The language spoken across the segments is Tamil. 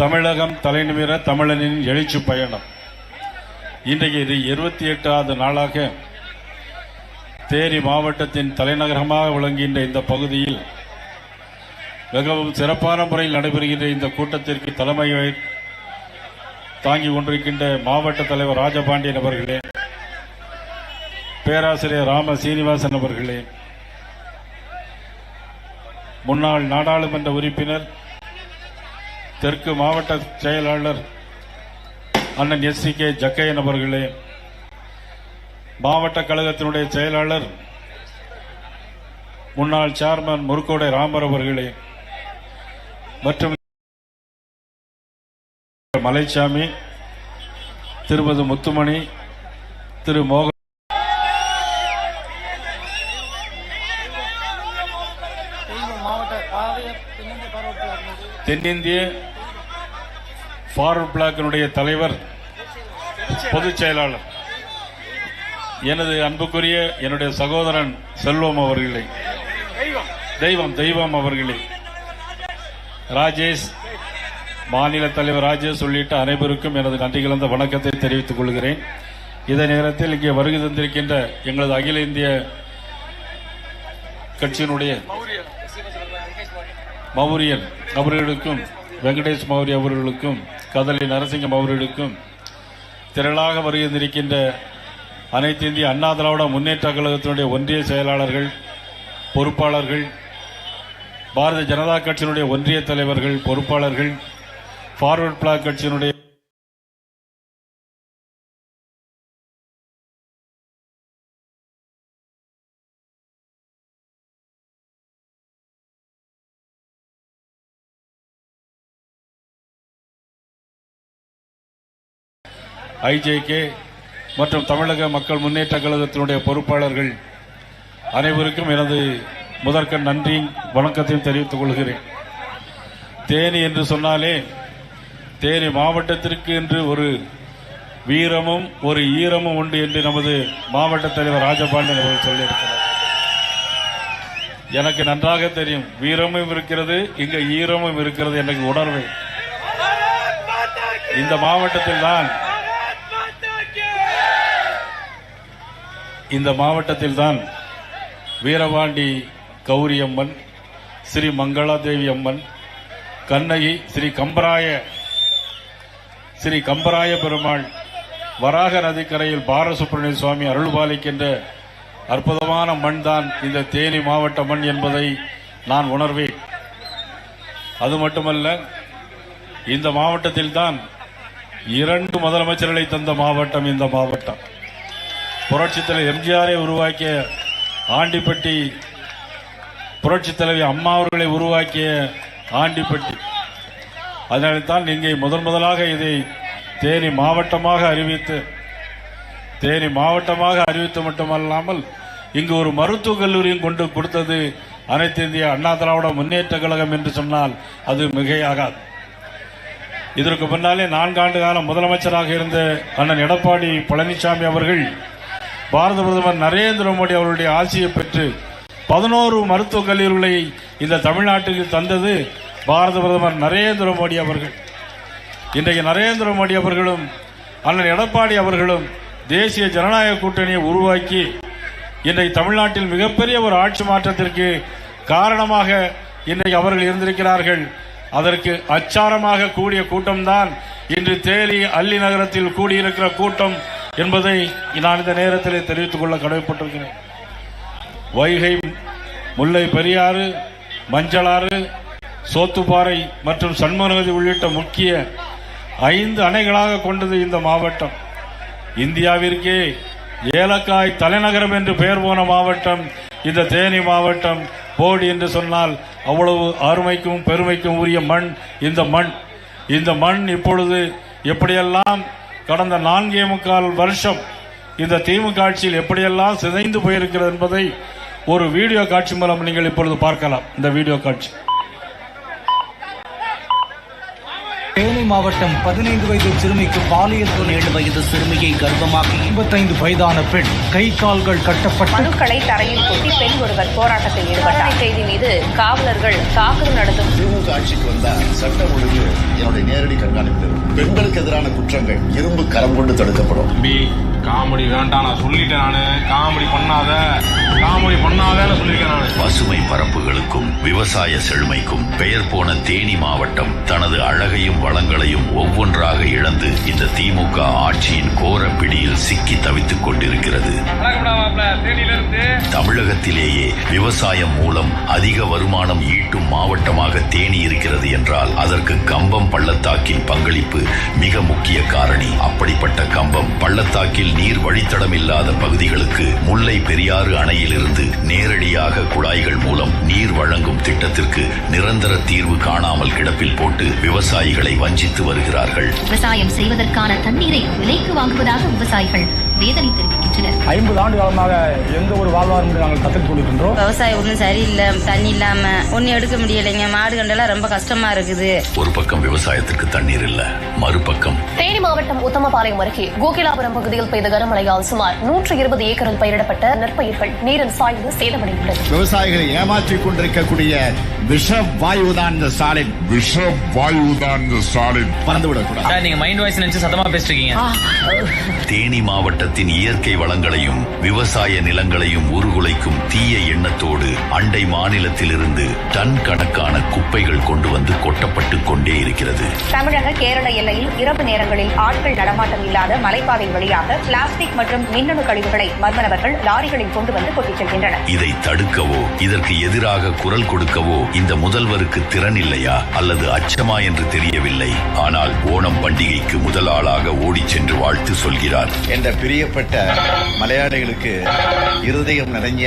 தமிழகம் தலைநிமிர தமிழனின் எழுச்சி பயணம். இன்றைக்கு இது இருபத்தி எட்டாவது நாளாக தேனி மாவட்டத்தின் தலைநகரமாக விளங்குகின்ற இந்த பகுதியில் மிகவும் சிறப்பான முறையில் நடைபெறுகின்ற இந்த கூட்டத்திற்கு தலைமையை தாங்கி கொண்டிருக்கின்ற மாவட்ட தலைவர் ராஜபாண்டியன் அவர்களே பேராசிரியர் ராம சீனிவாசன் அவர்களே முன்னாள் நாடாளுமன்ற உறுப்பினர் தெற்கு மாவட்ட செயலாளர் அண்ணன் எஸ் சி கே ஜக்கையன் அவர்களே மாவட்ட கழகத்தினுடைய செயலாளர் முன்னாள் சேர்மன் முருக்கோடை ராமர் அவர்களே மற்றும் மலைச்சாமி திருமதி முத்துமணி திரு மோகன் மாவட்ட பாரதிய தென்னிந்திய பருவத்தில் தென்னிந்திய ஃபார்வர்ட் பிளாக்கினுடைய தலைவர் பொதுச் செயலாளர் எனது அன்புக்குரிய என்னுடைய சகோதரன் செல்வம் அவர்களே தெய்வம் தெய்வம் அவர்களே ராஜேஷ் மாநில தலைவர் ராஜேஷ் உள்ளிட்ட அனைவருக்கும் எனது நன்றி கலந்த வணக்கத்தை தெரிவித்துக் கொள்கிறேன். இதே நேரத்தில் இங்கே வருகை தந்திருக்கின்ற எங்களது அகில இந்திய கட்சியினுடைய மௌரியன் அவர்களுக்கும் வெங்கடேஷ் மௌரிய அவர்களுக்கும் கதலி நரசிங்கம் அவர்களுக்கும் திரளாக வருகின்றிருக்கின்ற அனைத்து இந்திய அண்ணா திராவிட முன்னேற்ற கழகத்தினுடைய ஒன்றிய செயலாளர்கள் பொறுப்பாளர்கள் பாரதிய ஜனதா கட்சியினுடைய ஒன்றிய தலைவர்கள் பொறுப்பாளர்கள் ஃபார்வர்ட் பிளாக் கட்சியினுடைய ஐஜேகே மற்றும் தமிழக மக்கள் முன்னேற்ற கழகத்தினுடைய பொறுப்பாளர்கள் அனைவருக்கும் எனது முதற்கண் நன்றியும் வணக்கத்தையும் தெரிவித்துக் கொள்கிறேன். தேனி என்று சொன்னாலே தேனி மாவட்டத்திற்கு என்று ஒரு வீரமும் ஒரு ஈரமும் உண்டு என்று நமது மாவட்ட தலைவர் ராஜபாண்டியன் அவர்கள் சொல்லியிருக்கிறார். எனக்கு நன்றாக தெரியும் வீரமும் இருக்கிறது இங்க ஈரமும் இருக்கிறது எனக்கு உணர்வு. இந்த மாவட்டத்தில் தான் இந்த மாவட்டத்தில் தான் கௌரி கௌரியம்மன் ஸ்ரீ மங்களாதேவி அம்மன் கண்ணகி ஸ்ரீ கம்பராய ஸ்ரீ கம்பராய பெருமாள் வராக நதிக்கரையில் பாலசுப்ரமணிய சுவாமி அருள் பாலிக்கின்ற அற்புதமான மண் தான் இந்த தேனி மாவட்ட மண் என்பதை நான் உணர்வேன். அது மட்டுமல்ல இந்த மாவட்டத்தில் தான் இரண்டு முதலமைச்சர்களை தந்த மாவட்டம் இந்த மாவட்டம். புரட்சித் தலைவர் எம்ஜிஆரை உருவாக்கிய ஆண்டிப்பட்டி புரட்சித் தலைவி அம்மா அவர்களை உருவாக்கிய ஆண்டிப்பட்டி. அதனால்தான் இங்கே முதன் முதலாக இதை தேனி மாவட்டமாக அறிவித்து தேனி மாவட்டமாக அறிவித்து மட்டுமல்லாமல் இங்கு ஒரு மருத்துவக் கல்லூரியும் கொண்டு கொடுத்தது அனைத்து இந்திய அண்ணா திராவிட முன்னேற்ற கழகம் என்று சொன்னால் அது மிகையாகாது. இதற்கு முன்னாலே நான்காண்டு காலம் முதலமைச்சராக இருந்த அண்ணன் எடப்பாடி பழனிசாமி அவர்கள் பாரத பிரதமர் நரேந்திர மோடி அவருடைய ஆட்சியை பெற்று பதினோரு மருத்துவக் கல்லூரிகளை இந்த தமிழ்நாட்டுக்கு தந்தது பாரத பிரதமர் நரேந்திர மோடி அவர்கள். இன்றைக்கு நரேந்திர மோடி அவர்களும் அண்ணன் எடப்பாடி அவர்களும் தேசிய ஜனநாயக கூட்டணியை உருவாக்கி இன்றைக்கு தமிழ்நாட்டில் மிகப்பெரிய ஒரு ஆட்சி மாற்றத்திற்கு காரணமாக இன்றைக்கு அவர்கள் இருந்திருக்கிறார்கள். அதற்கு அச்சாரமாக கூடிய கூட்டம்தான் இன்று தேனி அல்லி நகரத்தில் கூடியிருக்கிற கூட்டம். என்பதை நான் இந்த நேரத்தில் தெரிவித்துக் கொள்ள கடமைப்பட்டிருக்கிறேன். வைகை முல்லை பெரியாறு மஞ்சளாறு சோத்துப்பாறை மற்றும் சண்முகநதி உள்ளிட்ட முக்கிய ஐந்து அணைகளாக கொண்டது இந்த மாவட்டம். இந்தியாவிற்கே ஏலக்காய் தலைநகரம் என்று பெயர் போன மாவட்டம் இந்த தேனி மாவட்டம். போடி என்று சொன்னால் அவ்வளவு அருமைக்கும் பெருமைக்கும் உரிய மண் இந்த மண். இந்த மண் இப்பொழுது எப்படியெல்லாம் கடந்த நான்கே முக்கால் வருஷம் இந்த திமுக ஆட்சியில் எப்படியெல்லாம் சிதைந்து போயிருக்கிறது என்பதை ஒரு வீடியோ காட்சி மூலம் நீங்கள் இப்பொழுது பார்க்கலாம். இந்த வீடியோ காட்சி. மாவட்டம் பதினைந்து வயது சிறுமிக்கு பாலியல் தொழில் ஏழு வயது சிறுமியை கர்ப்பமாக்கி ஐம்பத்தைந்து வயதான பெண் கை கால்கள் கட்டப்பட்டு மனுக்களை தரையில் கொட்டி பெண் ஒருவர் போராட்டத்தில் ஈடுபட்டார். செய்தி மீது காவலர்கள் தாக்குதல் நடத்தும் திமுக ஆட்சிக்கு வந்தா சட்டம் ஒழுங்கு என்னுடைய நேரடி பெண்களுக்கு எதிரான குற்றங்கள் இரும்பு கரம் கொண்டு தடுக்கப்படும். காமெடி வேண்டாம் நான் சொல்லிட்டேன் நானு. காமெடி பண்ணாத. காமெடி பண்ணாதன்னு சொல்லியிருக்கேன் நானு. பசுமை பரப்புகளுக்கும் விவசாய செழுமைக்கும் பெயர் போன தேனி மாவட்டம் தனது அழகையும் வளங்களையும் ஒவ்வொன்றாக இழந்து இந்த திமுக ஆட்சியின் கோர பிடியில் சிக்கி தவித்துக் கொண்டிருக்கிறது. தமிழகத்திலேயே விவசாயம் மூலம் அதிக வருமானம் ஈட்டும் மாவட்டமாக தேனி இருக்கிறது என்றால் அதற்கு கம்பம் பள்ளத்தாக்கின் பங்களிப்பு மிக முக்கிய காரணி. அப்படிப்பட்ட கம்பம் பள்ளத்தாக்கில் நீர் வழித்தடம் இல்லாத பகுதிகளுக்கு முல்லை பெரியாறு அணையிலிருந்து நேரடியாக குழாய்கள் மூலம் நீர் வழங்கும் திட்டத்திற்கு நிரந்தர தீர்வு காணாமல் கிடப்பில் போட்டு விவசாயிகளை வஞ்சித்து வருகிறார்கள். விவசாயம் செய்வதற்கான தண்ணீரை விலைக்கு வாங்குவதாக விவசாயிகள் வேதனை ஐம்பது ஆண்டு காலமாக எந்த ஒரு வாழ்வாதாரம் நாங்கள் கற்றுக் கொண்டிருக்கின்றோம். விவசாயம் ஒன்றும் சரியில்லை தண்ணி இல்லாம ஒன்றும் எடுக்க முடியலைங்க. மாடு கண்டெல்லாம் ரொம்ப கஷ்டமா இருக்குது. ஒரு பக்கம் விவசாயத்திற்கு தண்ணீர் இல்ல மறுபக்கம் தேனி மாவட்டம் உத்தமபாளையம் அருகே கோகிலாபுரம் பகுதியில் பெய்த கனமழையால் சுமார் நூற்று இருபது ஏக்கரில் பயிரிடப்பட்ட நெற்பயிர்கள் நீரில் சாய்ந்து சேதமடைந்துள்ளது. விவசாயிகளை ஏமாற்றிக் கொண்டிருக்கக்கூடிய விஷ வாயுதான் இந்த ஸ்டாலின் விஷ வாயுதான் இந்த ஸ்டாலின் பறந்துவிடக்கூடாது நீங்க மைண்ட் வாய்ஸ் நினைச்சு சத்தமா பேசிருக்கீங்க தேனி மாவட்டத்தின் இயற்கை வளங்களையும் விவசாய நிலங்களையும் உருகுலைக்கும் தீய எண்ணத்தோடு அண்டை மாநிலத்திலிருந்து டன் கணக்கான குப்பைகள் கொண்டு வந்து கொட்டப்பட்டு கொண்டே இருக்கிறது. தமிழக கேரள எல்லையில் இரவு நேரங்களில் ஆட்கள் நடமாட்டம் இல்லாத மலைப்பாதை வழியாக பிளாஸ்டிக் மற்றும் மின்னணு கழிவுகளை மர்ம லாரிகளில் கொண்டு வந்து கொட்டிச் செல்கின்றனர். இதை தடுக்கவோ இதற்கு எதிராக குரல் கொடுக்கவோ இந்த முதல்வருக்கு திறன் இல்லையா அல்லது அச்சமா என்று தெரியவில்லை. ஆனால் ஓணம் பண்டிகைக்கு முதல் ஆளாக ஓடிச் சென்று வாழ்த்து சொல்கிறார். என்ற பிரியப்பட்ட மலையாளிகளுக்கு இருதயம் நிறைஞ்ச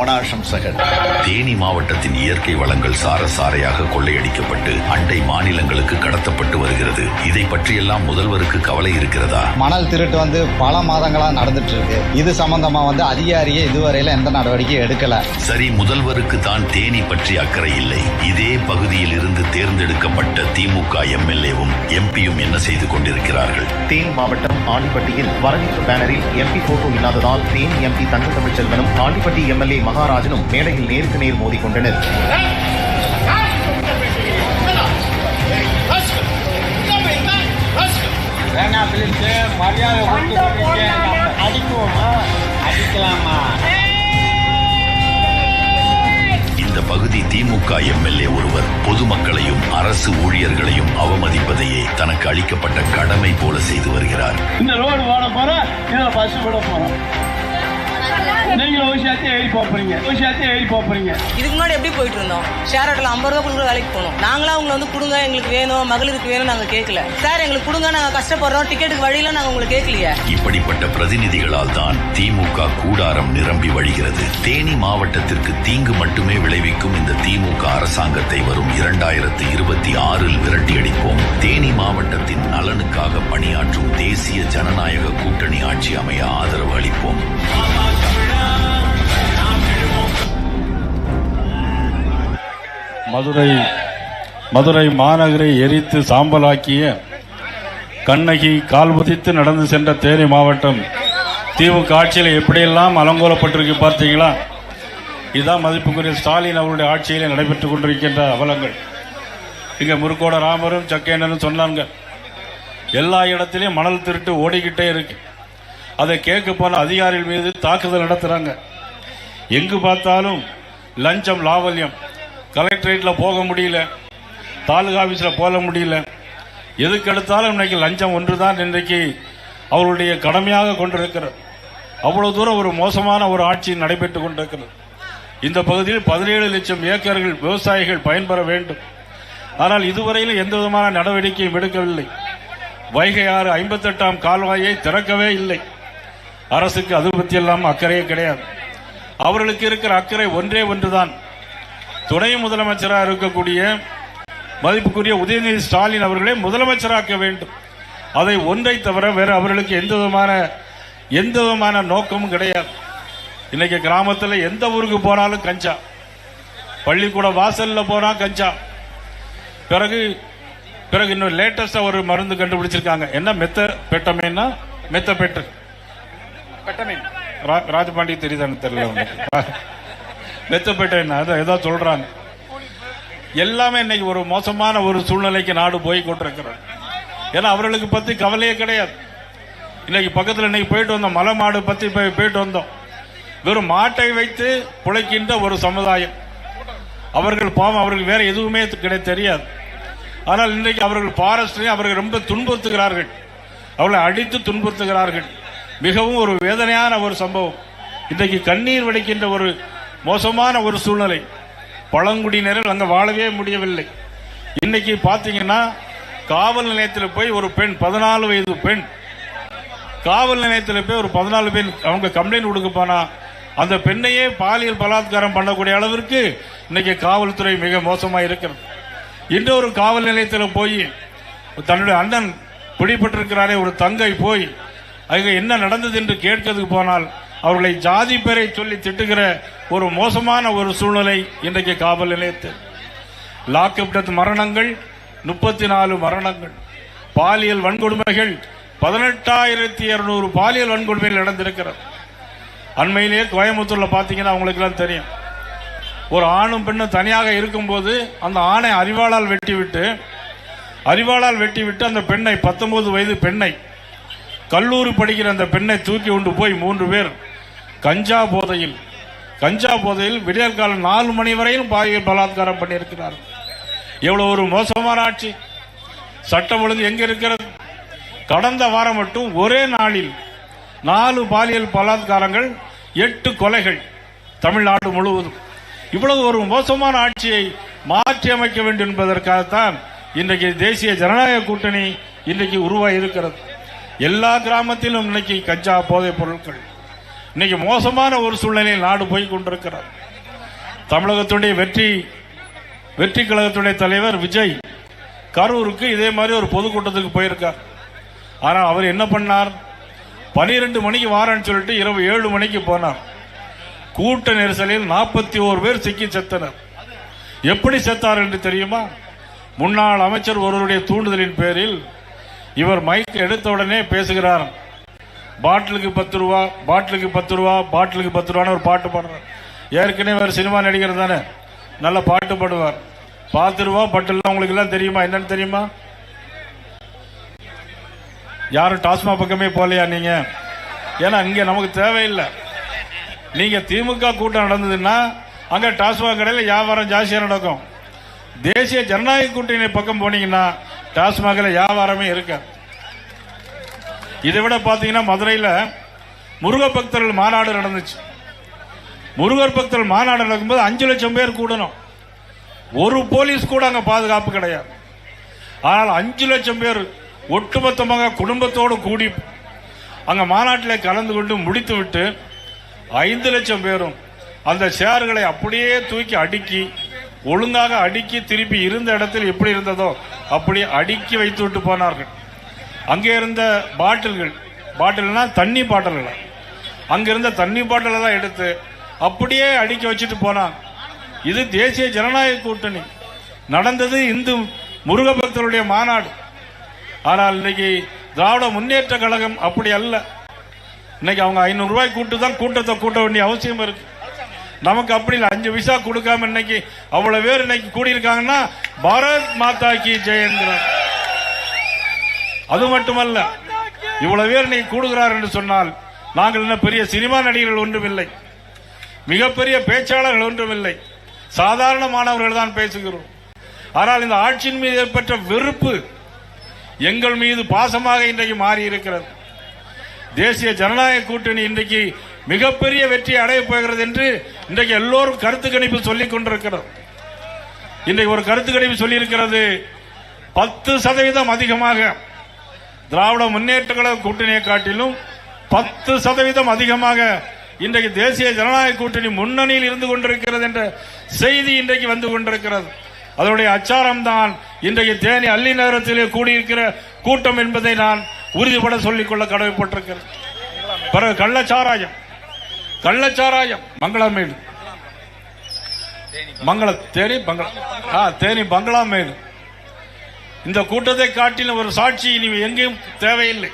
ஓணாசம்சகர் தேனி மாவட்டத்தின் இயற்கை வளங்கள் சாரசாரையாக கொள்ளையடிக்கப்பட்டு அண்டை மாநிலங்களுக்கு கடத்தப்பட்டு வருகிறது. இதை பற்றியெல்லாம் முதல்வருக்கு கவலை இருக்கிறதா? மணல் திருட்டு வந்து பல மாதங்களா நடந்துட்டு இருக்கு இது சம்பந்தமா வந்து அதிகாரியே இதுவரையில எந்த நடவடிக்கையும் எடுக்கல. சரி முதல்வருக்கு தான் தேனி பற்றி அக்கறை இல்லை. இதே பகுதியில் இருந்து தேர்ந்தெடுக்கப்பட்ட திமுக எம்எல்ஏவும் எம்பியும் என்ன செய்து கொண்டிருக்கிறார்கள்? தேனி மாவட்டம் ஆண்டிப்பட்டியில் வரவேற்பு பேனரில் எம்பி போட்டோ இல்லாததால் தேனி எம்பி தங்க தமிழ்ச்செல்வனும் ஆண்டிப்பட்டி எம்எல்ஏ மகாராஜனும் மேடையில் நேருக்கு நேர் மோதிக்கொண்டனர். இந்த பகுதி திமுக எம்எல்ஏ ஒருவர் பொதுமக்களையும் அரசு ஊழியர்களையும் அவமதிப்பதையே தனக்கு அளிக்கப்பட்ட கடமை போல செய்து வருகிறார். இந்த ரோடு போட போறோம் பஸ் விட போறோம் நீங்களும் ஒரு சேர்த்து ஏறி போறீங்க ஒரு சேர்த்து ஏறி போறீங்க இதுக்கு முன்னாடி எப்படி போயிட்டு இருந்தோம் ஷேர் ஆட்டோல ஐம்பது ரூபா கொடுக்குற வேலைக்கு போனோம். நாங்களா அவங்களை வந்து கொடுங்க எங்களுக்கு வேணும் மகளிருக்கு வேணும் நாங்க கேட்கல. சார் எங்களுக்கு கொடுங்க நாங்க கஷ்டப்படுறோம் டிக்கெட்டுக்கு வழியில நாங்க உங்களுக்கு கேட்கலையே. இப்படிப்பட்ட பிரதிநிதிகளால் தான் திமுக கூடாரம் நிரம்பி வழிகிறது. தேனி மாவட்டத்திற்கு தீங்கு மட்டுமே விளைவிக்கும் இந்த திமுக அரசாங்கத்தை வரும் இரண்டாயிரத்து இருபத்தி ஆறில் விரட்டியடிப்போம். தேனி மாவட்டத்தின் நலனுக்காக பணியாற்றும் தேசிய ஜனநாயக கூட்டணி ஆட்சி அமைய ஆதரவு அளிப்போம். மதுரை மதுரை மாநகரை எரித்து சாம்பலாக்கிய கண்ணகி கால்பதித்து நடந்து சென்ற தேனி மாவட்டம். திமுக ஆட்சியில் எப்படியெல்லாம் அலங்கோலப்பட்டிருக்கு பார்த்தீங்களா? இதுதான் மதிப்புக்குரிய ஸ்டாலின் அவருடைய ஆட்சியிலே நடைபெற்றுக் கொண்டிருக்கின்ற அவலங்கள். இங்கே முருகோட ராமரும் சக்கேனரும் சொன்னாங்க எல்லா இடத்திலையும் மணல் திருட்டு ஓடிக்கிட்டே இருக்கு. அதை கேட்க போன அதிகாரிகள் மீது தாக்குதல் நடத்துகிறாங்க எங்கு பார்த்தாலும் லஞ்சம் லாவல்யம். கலெக்டரேட்டில் போக முடியல தாலுகா ஆஃபீஸில் போக முடியல. எதுக்கு எடுத்தாலும் இன்னைக்கு லஞ்சம் ஒன்றுதான் இன்றைக்கு அவருடைய கடமையாக கொண்டிருக்கிறது. அவ்வளோ தூரம் ஒரு மோசமான ஒரு ஆட்சி நடைபெற்று கொண்டிருக்கிறது. இந்த பகுதியில் பதினேழு லட்சம் ஏக்கர்கள் விவசாயிகள் பயன்பெற வேண்டும். ஆனால் இதுவரையிலும் எந்த விதமான நடவடிக்கையும் எடுக்கவில்லை. வைகை ஆறு ஐம்பத்தெட்டாம் கால்வாயை திறக்கவே இல்லை. அரசுக்கு அது பற்றியெல்லாம் அக்கறையே கிடையாது. அவர்களுக்கு இருக்கிற அக்கறை ஒன்றே ஒன்றுதான். துணை முதலமைச்சராக இருக்கக்கூடிய மதிப்புக்குரிய உதயநிதி ஸ்டாலின் அவர்களே முதலமைச்சராக்க வேண்டும். அதை ஒன்றை தவிர வேற அவர்களுக்கு எந்த விதமான எந்த விதமான நோக்கமும் கிடையாது. இன்னைக்கு கிராமத்தில் எந்த ஊருக்கு போனாலும் கஞ்சா. பள்ளிக்கூட வாசல்ல போனா கஞ்சா. பிறகு பிறகு இன்னும் லேட்டஸ்டா ஒரு மருந்து கண்டுபிடிச்சிருக்காங்க. என்ன மெத்த பெட்டமேன்னா மெத்த பெட்டு. பெட்டமேன். ராஜபாண்டி தெரியுதான்னு தெரியல உனக்கு என்ன அதை ஏதோ சொல்றாங்க. எல்லாமே இன்னைக்கு ஒரு மோசமான ஒரு சூழ்நிலைக்கு நாடு போய் கொண்டிருக்கிறது. ஏன்னா அவர்களுக்கு பத்தி கவலையே கிடையாது. இன்னைக்கு பக்கத்தில் இன்னைக்கு போயிட்டு வந்தோம். மலை மாடு பத்தி போய் போயிட்டு வந்தோம். வெறும் மாட்டை வைத்து பிழைக்கின்ற ஒரு சமுதாயம். அவர்கள் பாவம் அவர்கள் வேற எதுவுமே கிடை தெரியாது. ஆனால் இன்றைக்கு அவர்கள் ஃபாரஸ்ட்லையும் அவர்கள் ரொம்ப துன்புறுத்துகிறார்கள். அவர்களை அடித்து துன்புறுத்துகிறார்கள். மிகவும் ஒரு வேதனையான ஒரு சம்பவம். இன்றைக்கு கண்ணீர் வடிக்கின்ற ஒரு மோசமான ஒரு சூழ்நிலை. பழங்குடியினர்கள் அங்கே வாழவே முடியவில்லை. இன்னைக்கு பார்த்தீங்கன்னா காவல் நிலையத்தில் போய் ஒரு பெண் பதினாலு வயது பெண் காவல் நிலையத்தில் போய் ஒரு பதினாலு பேர் அவங்க கம்ப்ளைண்ட் கொடுக்க போனா அந்த பெண்ணையே பாலியல் பலாத்காரம் பண்ணக்கூடிய அளவிற்கு இன்னைக்கு காவல்துறை மிக மோசமாக இருக்கிறது. இன்னொரு காவல் நிலையத்தில் போய் தன்னுடைய அண்ணன் பிடிபட்டிருக்கிறாரே ஒரு தங்கை போய் அங்கே என்ன நடந்தது என்று கேட்கறதுக்கு போனால் அவர்களை ஜாதி பெயரை சொல்லி திட்டுகிற ஒரு மோசமான ஒரு சூழ்நிலை இன்றைக்கு காவல் நிலையத்தில். லாக்அப் டெத் மரணங்கள் முப்பத்தி நாலு மரணங்கள். பாலியல் வன்கொடுமைகள் பதினெட்டாயிரத்தி இருநூறு பாலியல் வன்கொடுமைகள் நடந்திருக்கிறது. அண்மையிலேயே கோயம்புத்தூர்ல பாத்தீங்கன்னா உங்களுக்கு தெரியும். ஒரு ஆணும் பெண்ணும் தனியாக இருக்கும்போது அந்த ஆணை அறிவாளால் வெட்டிவிட்டு அறிவாளால் வெட்டிவிட்டு அந்த பெண்ணை பத்தொன்பது வயது பெண்ணை கல்லூரி படிக்கிற அந்த பெண்ணை தூக்கி கொண்டு போய் மூன்று பேர் கஞ்சா போதையில் கஞ்சா போதையில் விடியற் காலம் நாலு மணி வரையும் பாலியல் பலாத்காரம் பண்ணியிருக்கிறார். எவ்வளோ ஒரு மோசமான ஆட்சி. சட்டம் ஒழுங்கு எங்கே இருக்கிறது? கடந்த வாரம் மட்டும் ஒரே நாளில் நாலு பாலியல் பலாத்காரங்கள் எட்டு கொலைகள் தமிழ்நாடு முழுவதும். இவ்வளவு ஒரு மோசமான ஆட்சியை மாற்றி அமைக்க வேண்டும் என்பதற்காகத்தான் இன்றைக்கு தேசிய ஜனநாயக கூட்டணி இன்றைக்கு உருவாகி இருக்கிறது எல்லா கிராமத்திலும் இன்னைக்கு கஞ்சா போதைப் பொருட்கள். இன்னைக்கு மோசமான ஒரு சூழ்நிலையில் நாடு போய் கொண்டிருக்கிறார் தமிழகத்துடைய வெற்றி வெற்றி கழகத்துடைய தலைவர் விஜய் கரூருக்கு இதே மாதிரி ஒரு பொதுக்கூட்டத்துக்கு போயிருக்கார். ஆனால் அவர் என்ன பண்ணார்? பனிரெண்டு மணிக்கு வாரன்னு சொல்லிட்டு இரவு ஏழு மணிக்கு போனார். கூட்ட நெரிசலில் நாற்பத்தி ஓரு பேர் சிக்கி செத்தனர். எப்படி செத்தார் என்று தெரியுமா? முன்னாள் அமைச்சர் ஒருவருடைய தூண்டுதலின் பேரில் இவர் மைக் எடுத்த உடனே பேசுகிறார் பாட்டிலுக்கு பத்து ரூபா பாட்டிலுக்கு பத்து ரூபா பாட்டிலுக்கு பத்து ரூபான்னு ஒரு பாட்டு பாடுறார். ஏற்கனவே ஒரு சினிமா நடிகர் தானே. நல்ல பாட்டு பாடுவார். பத்து ரூபா பட்டுலாம் உங்களுக்கு எல்லாம் தெரியுமா? என்னன்னு தெரியுமா? யாரும் டாஸ்மா பக்கமே போகலையா நீங்க? ஏன்னா இங்கே நமக்கு தேவையில்லை. நீங்க திமுக கூட்டம் நடந்ததுன்னா அங்க டாஸ்மாக் கடையில் வியாபாரம் ஜாஸ்தியாக நடக்கும். தேசிய ஜனநாயக கூட்டணி பக்கம் போனீங்கன்னா டாஸ்மாகில் வியாபாரமே இருக்காது. இதை விட பார்த்தீங்கன்னா மதுரையில் முருக பக்தர்கள் மாநாடு நடந்துச்சு. முருகர் பக்தர்கள் மாநாடு நடக்கும்போது அஞ்சு லட்சம் பேர் கூடணும். ஒரு போலீஸ் கூட அங்கே பாதுகாப்பு கிடையாது. ஆனால் அஞ்சு லட்சம் பேர் ஒட்டுமொத்தமாக குடும்பத்தோடு கூடி அங்கே மாநாட்டில் கலந்து கொண்டு முடித்து விட்டு ஐந்து லட்சம் பேரும் அந்த சேர்களை அப்படியே தூக்கி அடுக்கி ஒழுங்காக அடுக்கி திருப்பி இருந்த இடத்தில் எப்படி இருந்ததோ அப்படி அடுக்கி வைத்து விட்டு போனார்கள். அங்கே இருந்த பாட்டில்கள் பாட்டில்னால் தண்ணி பாட்டில்கள். அங்கே இருந்த தண்ணி பாட்டிலை தான் எடுத்து அப்படியே அடுக்கி வச்சுட்டு போனான். இது தேசிய ஜனநாயக கூட்டணி. நடந்தது இந்து முருகபக்தருடைய மாநாடு. ஆனால் இன்னைக்கு திராவிட முன்னேற்ற கழகம் அப்படி அல்ல. இன்னைக்கு அவங்க ஐநூறு ரூபாய் கூட்டு தான் கூட்டத்தை கூட்ட வேண்டிய அவசியம் இருக்கு. நமக்கு அப்படி இல்லை. அஞ்சு விசா கொடுக்காம இன்னைக்கு அவ்வளவு பேர் இன்னைக்கு கூடியிருக்காங்கன்னா பாரத் மாதா கி ஜெயந்திரன் அது மட்டுமல்ல இவ்வளவு பேர் நீங்க கூடுகிறார் என்று சொன்னால் நாங்கள் என்ன பெரிய சினிமா நடிகர்கள் ஒன்றும் இல்லை மிகப்பெரிய பேச்சாளர்கள் ஒன்றும் இல்லை சாதாரண மாணவர்கள் தான் பேசுகிறோம். ஆனால் இந்த ஆட்சியின் மீது ஏற்பட்ட வெறுப்பு எங்கள் மீது பாசமாக இன்றைக்கு மாறி இருக்கிறது தேசிய ஜனநாயக கூட்டணி இன்றைக்கு மிகப்பெரிய வெற்றி அடைய போகிறது என்று இன்றைக்கு எல்லோரும் கருத்து கணிப்பு சொல்லிக் கொண்டிருக்கிறது இன்றைக்கு ஒரு கருத்து கணிப்பு சொல்லியிருக்கிறது பத்து சதவீதம் அதிகமாக. திராவிட முன்னேற்ற கழக கூட்டணியை காட்டிலும் பத்து சதவீதம் அதிகமாக இன்றைக்கு தேசிய ஜனநாயக கூட்டணி முன்னணியில் இருந்து கொண்டிருக்கிறது என்ற செய்தி இன்றைக்கு வந்து கொண்டிருக்கிறது. அதனுடைய அச்சாரம் தான் இன்றைக்கு தேனி அள்ளி நகரத்திலே கூடியிருக்கிற கூட்டம் என்பதை நான் உறுதிபட சொல்லிக்கொள்ள கடமைப்பட்டிருக்கிறேன். பிறகு கள்ளச்சாராயம் கள்ளச்சாராயம் மங்களமேடு. மங்கள தேனி பங்களா ஆ தேனி பங்களாமேடு இந்த கூட்டத்தை காட்டிலும் ஒரு சாட்சி இனி எங்கேயும் தேவையில்லை.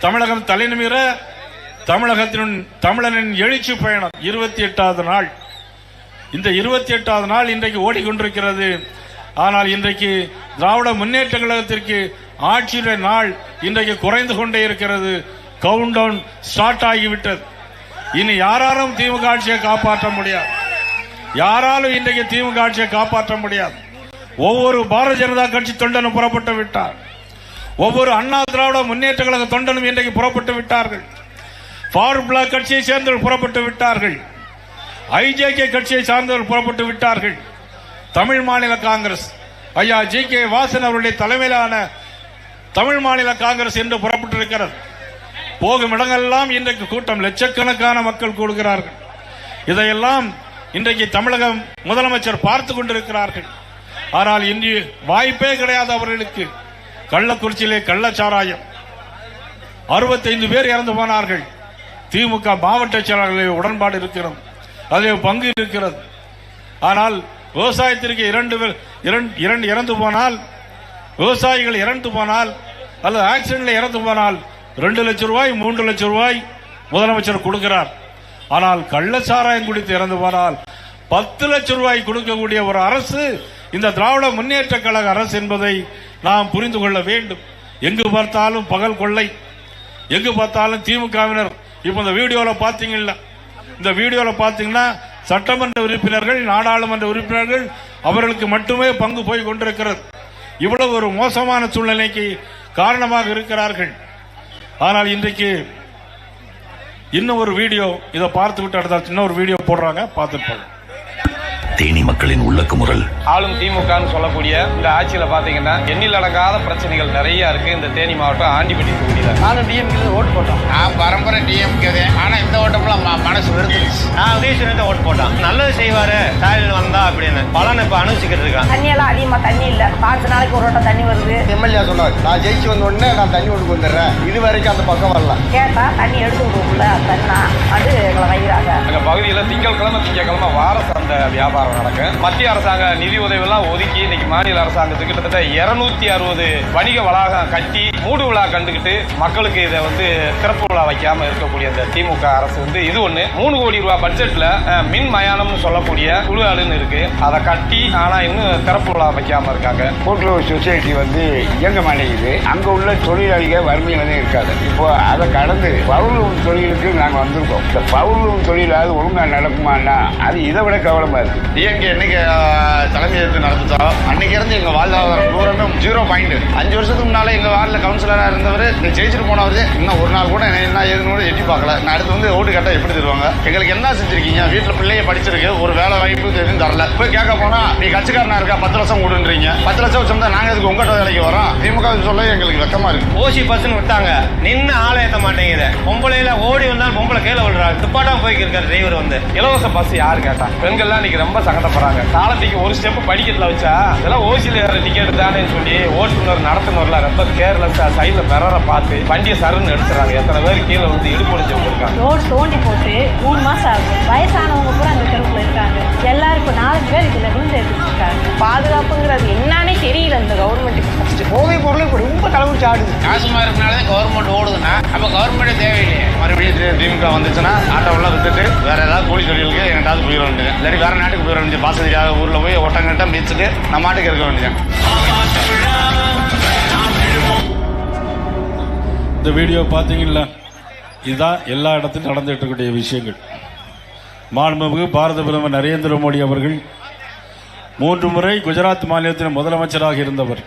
தமிழகம் தலைநிமிர தமிழகத்தின் தமிழனின் எழுச்சி பயணம் இருபத்தி எட்டாவது நாள். இந்த இருபத்தி எட்டாவது நாள் இன்றைக்கு ஓடிக்கொண்டிருக்கிறது. ஆனால் இன்றைக்கு திராவிட முன்னேற்ற கழகத்திற்கு ஆட்சியுடைய நாள் இன்றைக்கு குறைந்து கொண்டே இருக்கிறது. கவுண்ட் டவுன் ஸ்டார்ட் ஆகிவிட்டது. இனி யாராலும் திமுக ஆட்சியை காப்பாற்ற முடியாது. யாராலும் இன்றைக்கு திமுக ஆட்சியை காப்பாற்ற முடியாது. ஒவ்வொரு பாரதிய ஜனதா கட்சி தொண்டனும் புறப்பட்டு விட்டார். ஒவ்வொரு அண்ணா திராவிட முன்னேற்ற கழக தொண்டனும் இன்றைக்கு புறப்பட்டு விட்டார்கள். ஃபார்வர்ட் பிளாக் கட்சியை சேர்ந்தவர்கள் புறப்பட்டு விட்டார்கள். ஐஜேகே கட்சியை சார்ந்தவர்கள் புறப்பட்டு விட்டார்கள். தமிழ் மாநில காங்கிரஸ் ஐயா ஜி கே வாசன் அவருடைய தலைமையிலான தமிழ் மாநில காங்கிரஸ் என்று புறப்பட்டிருக்கிறது. போகும் இடங்கள்லாம் இன்றைக்கு கூட்டம் லட்சக்கணக்கான மக்கள் கூடுகிறார்கள். இதையெல்லாம் இன்றைக்கு தமிழக முதலமைச்சர் பார்த்து கொண்டிருக்கிறார்கள். ஆனால் இன்று வாய்ப்பே கிடையாது அவர்களுக்கு. கள்ளக்குறிச்சியிலே கள்ளச்சாராயம். அறுபத்தைந்து பேர் இறந்து போனார்கள். திமுக மாவட்ட செயலாளர்களில் உடன்பாடு இருக்கிறது. அதில் பங்கு இருக்கிறது. ஆனால் விவசாயத்திற்கு இரண்டு பேர் இரண்டு- இரண்டு இறந்து போனால் விவசாயிகள் இறந்து போனால் அல்லது ஆக்சிடென்ட்ல இறந்து போனால் ரெண்டு லட்சம் ரூபாய் மூன்று லட்சம் ரூபாய் முதலமைச்சர் கொடுக்கிறார். ஆனால் கள்ளச்சாராயம் குடித்து இறந்து போனால் பத்து லட்சம் ரூபாய் கொடுக்கக்கூடிய ஒரு அரசு இந்த திராவிட முன்னேற்ற கழக அரசு என்பதை நாம் புரிந்து கொள்ள வேண்டும். எங்கு பார்த்தாலும் பகல் கொள்ளை. எங்கு பார்த்தாலும் திமுகவினர் இப்ப இந்த வீடியோல பாத்தீங்கல்ல இந்த வீடியோல பாத்தீங்கன்னா சட்டமன்ற உறுப்பினர்கள் நாடாளுமன்ற உறுப்பினர்கள் அவர்களுக்கு மட்டுமே பங்கு போய் கொண்டிருக்கிறது. இவ்வளவு ஒரு மோசமான சூழ்நிலைக்கு காரணமாக இருக்கிறார்கள். ஆனால் இன்றைக்கு இன்னும் ஒரு வீடியோ இதை பார்த்து விட்டு அடுத்த இன்னொரு வீடியோ போடுறாங்க பார்த்துட்டு போங்க. தேனி மக்களின் உள்ளக்கு முரல். ஆளும் திமுகன்னு சொல்லக்கூடிய இந்த ஆட்சியில பாத்தீங்கன்னா எண்ணில் அடங்காத பிரச்சனைகள் நிறைய இருக்கு இந்த தேனி மாவட்டம் ஆண்டிப்பட்டி தொகுதியில நானும் டிஎம்கே ஓட்டு போட்டோம். நான் பரம்பரை டிஎம்கே ஆனா இந்த ஓட்டம்லாம் மனசு வெறுத்துருச்சு. நான் உதயசூரன் தான் ஓட்டு போட்டோம் நல்லது செய்வாரு ஸ்டாலின் வந்தா அப்படின்னு. பலனை இப்ப அனுபவிச்சுக்கிட்டு இருக்கான் தண்ணி எல்லாம் அதிகமா தண்ணி இல்ல. பாஞ்சு நாளைக்கு ஒரு வட்டம் தண்ணி வருது. எம்எல்ஏ சொன்னார் நான் ஜெயிச்சு வந்த உடனே நான் தண்ணி கொண்டு வந்துடுறேன். இது வரைக்கும் அந்த பக்கம் வரல. கேட்டா தண்ணி எடுத்து விடுவோம்ல தண்ணா அது எங்களை வைக்கிறாங்க எங்க பகுதியில திங்கட்கிழமை திங்கட்கிழமை வார சந்தை வியாபாரம். நடக்கும் மத்திய அரசாங்க நிதி உதவி எல்லாம் ஒதுக்கி இன்னைக்கு மாநில அரசாங்கத்துக்கு கிட்டத்தட்ட இருநூத்தி அறுபது வணிக வளாகம் கட்டி மூடு விழா கண்டுகிட்டு மக்களுக்கு இதை வந்து திறப்பு விழா வைக்காம இருக்கக்கூடிய அந்த திமுக அரசு வந்து இது ஒண்ணு. மூணு கோடி ரூபாய் பட்ஜெட்ல மின் மயானம்னு சொல்லக்கூடிய குழு இருக்கு. அதை கட்டி ஆனா இன்னும் திறப்பு விழா வைக்காம இருக்காங்க. கூட்டுறவு சொசைட்டி வந்து இயங்க மாட்டேங்குது. அங்க உள்ள தொழிலாளிகள் வறுமையில தான் இருக்காது இப்போ அதை கடந்து பவுர்லூம் தொழிலுக்கு நாங்க வந்திருக்கோம். இந்த பவுர்லூம் தொழிலாவது ஒழுங்காக நடக்குமான்னா அது இதை விட கவனமா இருக்கு. டிஎம்கே என்னைக்கு தலைமை ஏற்று நடத்துச்சோ அன்னைக்கு இருந்து எங்க வாழ்வாதாரம் பூரமே ஜீரோ பாயிண்ட் அஞ்சு வருஷத்துக்கு முன்னால எங்க வார்டில் கவுன்சிலராக இருந்தவர் இந்த ஜெயிச்சுட்டு போனவர் இன்னும் ஒரு நாள் கூட என்ன என்ன ஏதுன்னு கூட எட்டி பார்க்கல. நான் அடுத்து வந்து ஓட்டு கட்ட எப்படி தருவாங்க? எங்களுக்கு என்ன செஞ்சிருக்கீங்க? வீட்டில் பிள்ளைய படிச்சிருக்கு ஒரு வேலை வாய்ப்பு எதுவும் தரல. போய் கேட்க போனா நீ கட்சிக்காரனா இருக்கா? பத்து லட்சம் கொடுன்றீங்க. பத்து லட்சம் வச்சோம்னா நாங்க எதுக்கு உங்கள்கிட்ட வேலைக்கு வரோம்? திமுக சொல்ல எங்களுக்கு வெக்கமா இருக்கு. ஓசி பஸ்ன்னு விட்டாங்க. நின்று ஆளை மாட்டேங்குது. பொம்பளையில ஓடி வந்தாலும் பொம்பளை கீழே விழுறாரு துப்பாட்டா போய்க்கு இருக்காரு டிரைவர் வந்து. இலவச பஸ் யார் கேட்டா? பெண்கள்லாம் இன்னைக்கு ரொம்ப சங்கடப்படுறாங்க. காலத்துக்கு ஒரு ஸ்டெப் படிக்கட்டுல வச்சா இதெல்லாம் ஓசியில் ஏற டிக்கெட் தானே சொல்லி ஓட்டுநர் நடத்துனர்ல ரொம்ப கேர்லெஸ்ஸா சைட்ல மிரரை பார்த்து வண்டியை சருன்னு எடுத்துறாங்க எத்தனை பேர் கீழே வந்து இடுபொடிஞ்சவங்க இருக்காங்க ரோடு தோண்டி போட்டு மூணு மாசம் ஆகும். வயசானவங்க கூட அந்த தெருவுல இருக்காங்க. எல்லாரும் இப்போ நாலு பேர் இதுல விழுந்து எடுத்துருக்காங்க பாதுகாப்புங்கிறது என்னன்னு தெரியல இந்த கவர்மெண்ட்டுக்கு ஃபர்ஸ்ட் போதை பொருள் இப்போ ரொம்ப தலைமுறை ஆடுது. காசுமா இருக்கனால கவர்மெண்ட் ஓடுதுன்னா அப்ப கவர்மெண்ட் தேவையில்லையே. மறுபடியும் திமுக வந்துச்சுன்னா ஆட்டோவெல்லாம் வித்துட்டு வேற ஏதாவது கூலி தொழிலுக்கு எங்கிட்டாவது போயிட வேண்டியது. இல்லாட்டி வேற நாட்டுக்கு போயிட வேண்டியது. பாச தெரியாத ஊர்ல போய் ஒட்டங்கிட்ட மிதிச்சுட்டு நம்ம மாட்டுக்கு இருக்க வேண்டியது. இந்த வீடியோ பார்த்தீங்களா இதுதான் எல்லா இடத்திலும் நடந்துட்டு இருக்கக்கூடிய விஷயங்கள். மாண்புமிகு பாரத பிரதமர் நரேந்திர மோடி அவர்கள் மூன்று முறை குஜராத் மாநிலத்தின் முதலமைச்சராக இருந்தவர்.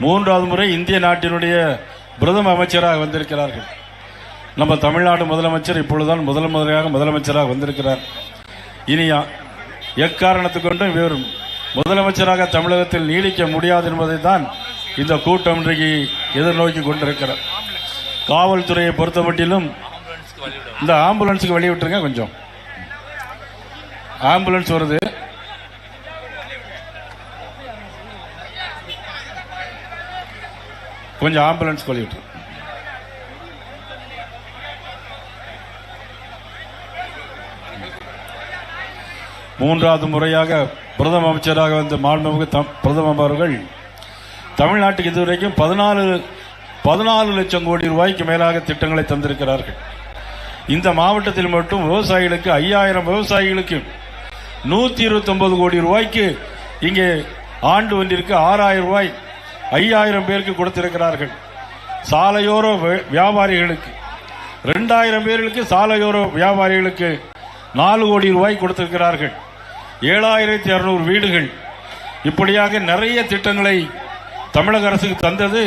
மூன்றாவது முறை இந்திய நாட்டினுடைய பிரதம அமைச்சராக வந்திருக்கிறார்கள். நம்ம தமிழ்நாடு முதலமைச்சர் இப்பொழுதுதான் முதல் முதலாக முதலமைச்சராக வந்திருக்கிறார். இனி எக்காரணத்து கொண்டும் இவர் முதலமைச்சராக தமிழகத்தில் நீடிக்க முடியாது என்பதை தான் இந்த கூட்டம் இன்றைக்கு எதிர்நோக்கி கொண்டிருக்கிறார் காவல்துறையை பொறுத்த மட்டிலும் இந்த ஆம்புலன்ஸுக்கு வழி விட்டுருங்க கொஞ்சம். ஆம்புலன்ஸ் வருது. கொஞ்சம் ஆம்புலன்ஸ் வழி விட்டுரு மூன்றாவது முறையாக பிரதம அமைச்சராக வந்த மாண்புமிகு தம்- பிரதமர் அவர்கள் தமிழ்நாட்டுக்கு இதுவரைக்கும் பதினாலு பதினாலு லட்சம் கோடி ரூபாய்க்கு மேலாக திட்டங்களை தந்திருக்கிறார்கள். இந்த மாவட்டத்தில் மட்டும் விவசாயிகளுக்கு ஐயாயிரம் விவசாயிகளுக்கு நூற்றி இருபத்தொன்பது கோடி ரூபாய்க்கு இங்கே ஆண்டு ஒன்றிற்கு ஆறாயிரம் ரூபாய் ஐயாயிரம் பேருக்கு கொடுத்திருக்கிறார்கள். சாலையோர வியாபாரிகளுக்கு. ரெண்டாயிரம் பேர்களுக்கு சாலையோர வியாபாரிகளுக்கு நாலு கோடி ரூபாய் கொடுத்திருக்கிறார்கள். ஏழாயிரத்தி அறுநூறு வீடுகள். இப்படியாக நிறைய திட்டங்களை தமிழக அரசுக்கு தந்தது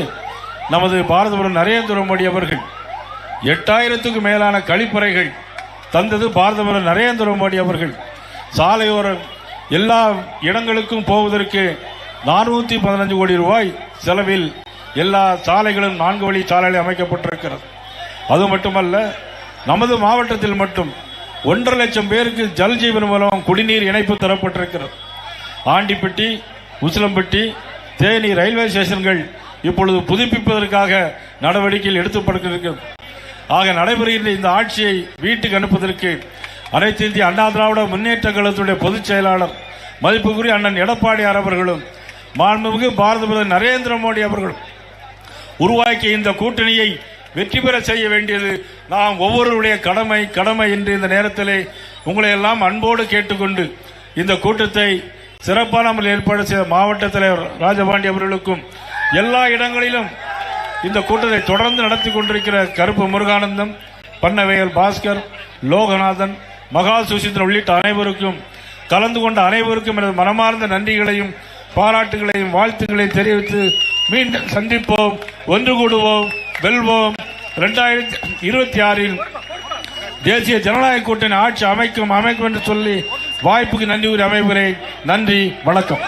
நமது பாரதபுரம் நரேந்திர மோடி அவர்கள். எட்டாயிரத்துக்கும் மேலான கழிப்பறைகள் தந்தது பாரதபுரம் நரேந்திர மோடி அவர்கள். சாலையோரம் எல்லா இடங்களுக்கும் போவதற்கு நானூற்றி பதினஞ்சு கோடி ரூபாய் செலவில் எல்லா சாலைகளும் நான்கு வழி சாலைகள் அமைக்கப்பட்டிருக்கிறது. அது மட்டுமல்ல நமது மாவட்டத்தில் மட்டும் ஒன்றரை லட்சம் பேருக்கு ஜல் ஜீவன் மூலம் குடிநீர் இணைப்பு தரப்பட்டிருக்கிறது. ஆண்டிப்பட்டி உசிலம்பட்டி தேனி ரயில்வே ஸ்டேஷன்கள் இப்பொழுது புதுப்பிப்பதற்காக நடவடிக்கைகள் எடுத்துப்படுத்திருக்கிறது ஆக நடைபெறுகின்ற இந்த ஆட்சியை வீட்டுக்கு அனுப்புவதற்கு அனைத்து இந்திய அண்ணா திராவிட முன்னேற்ற கழகத்துடைய பொதுச் செயலாளர் மதிப்புக்குரிய அண்ணன் எடப்பாடியார் அவர்களும் மாண்புமிகு பாரத பிரதமர் நரேந்திர மோடி அவர்களும் உருவாக்கிய இந்த கூட்டணியை வெற்றி பெற செய்ய வேண்டியது நாம் ஒவ்வொருவருடைய கடமை கடமை என்று இந்த நேரத்திலே உங்களை எல்லாம் அன்போடு கேட்டுக்கொண்டு இந்த கூட்டத்தை சிறப்பான ஏற்பாடு செய்த மாவட்ட தலைவர் ராஜபாண்டி அவர்களுக்கும் எல்லா இடங்களிலும் இந்த கூட்டத்தை தொடர்ந்து நடத்தி கொண்டிருக்கிற கருப்பு முருகானந்தம் பண்ணவையல் பாஸ்கர் லோகநாதன் மகா சுசீந்திரன் உள்ளிட்ட அனைவருக்கும் கலந்து கொண்ட அனைவருக்கும் எனது மனமார்ந்த நன்றிகளையும் பாராட்டுகளையும் வாழ்த்துக்களையும் தெரிவித்து மீண்டும் சந்திப்போம் ஒன்று கூடுவோம் வெல்வோம். இரண்டாயிரத்தி இருபத்தி ஆறில் தேசிய ஜனநாயக கூட்டணி ஆட்சி அமைக்கும் அமைக்கும் என்று சொல்லி வாய்ப்புக்கு நன்றி கூறி அமைகிறேன் நன்றி வணக்கம்.